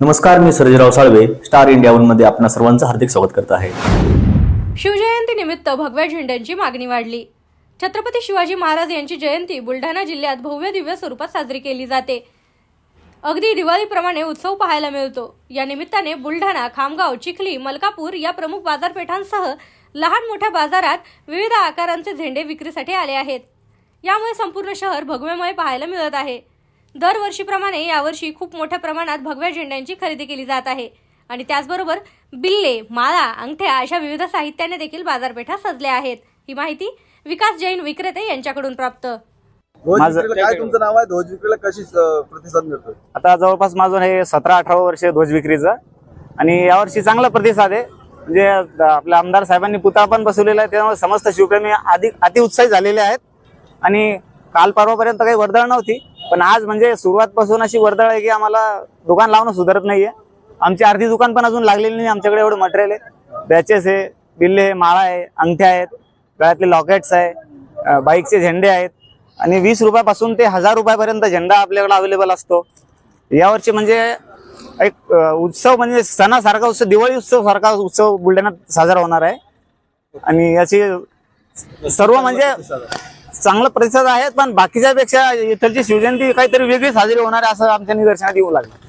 नमस्कार मी Sarjerao Salve star India वनमध्ये आपणा सर्वांचं हार्दिक स्वागत करत आहे. शिवजयंती निमित्त भगव्या झेंड्यांची मागणी वाढली. छत्रपती शिवाजी महाराज यांची जयंती बुलढाणा जिल्ह्यात भव्य दिव्य स्वरूपात साजरी केली जाते. अगदी दिवाळीप्रमाणे उत्सव पाहायला मिळतो. या निमित्ताने बुलढाणा खामगाव चिखली मलकापूर या प्रमुख बाजारपेठांसह लहान मोठ्या बाजारात विविध आकारांचे झेंडे विक्रीसाठी आले आहेत. यामुळे संपूर्ण शहर भगव्यामुळे पाहायला मिळत आहे. दरवर्षीप्रमाणे यावर्षी खूप मोठ्या प्रमाणात भगव्या झेंड्यांची खरेदी केली जात आहे. आणि त्याचबरोबर बिल्ले माळा अंगठ्या अशा विविध साहित्याने देखील बाजारपेठा सजल्या आहेत. ही माहिती विकास जैन विक्रेते यांच्याकडून प्राप्त. ध्वज माझं- विक्रीला काय तुमचं नाव आहे? ध्वज विक्रीला कशी अं, प्रतिसाद मिळतोय? आता जवळपास माझं हे सतरा अठरा वर्ष ध्वज विक्रीचं. आणि यावर्षी चांगला प्रतिसाद आहे. म्हणजे आपल्या आमदार साहेबांनी पुतळा पण बसवलेला आहे. त्यामुळे समस्त शिवप्रेमी अधिक अतिउत्साही झालेले आहेत. आणि काल परवापर्यंत काही वर्दळ नव्हती. पण आज म्हणजे सुरुवातपासून अशी वर्दळ आहे की आम्हाला दुकान लावणं सुधारत नाहीये. आमची अर्धी दुकान पण अजून लागलेली नाही आमच्याकडे एवढं मटेरियल आहे. बॅचेस आहे बिल्ले आहे माळा आहे अंगठ्या आहेत गळ्यातले लॉकेट्स आहे बाईकचे झेंडे आहेत. आणि वीस रुपयापासून ते हजार रुपयापर्यंत झेंडा आपल्याकडे अवेलेबल असतो. यावरची म्हणजे एक उत्सव म्हणजे सणासारखा उत्सव दिवाळी उत्सव सारखा उत्सव बुलढाण्यात साजरा होणार आहे. आणि याची सर्व म्हणजे चांगला प्रतिसाद आहे पण बाकीच्या पेक्षा इथलची शिवजयंती काहीतरी वेगळी साजरी होणार आहे असं आमच्या निदर्शनात येऊ लागलं.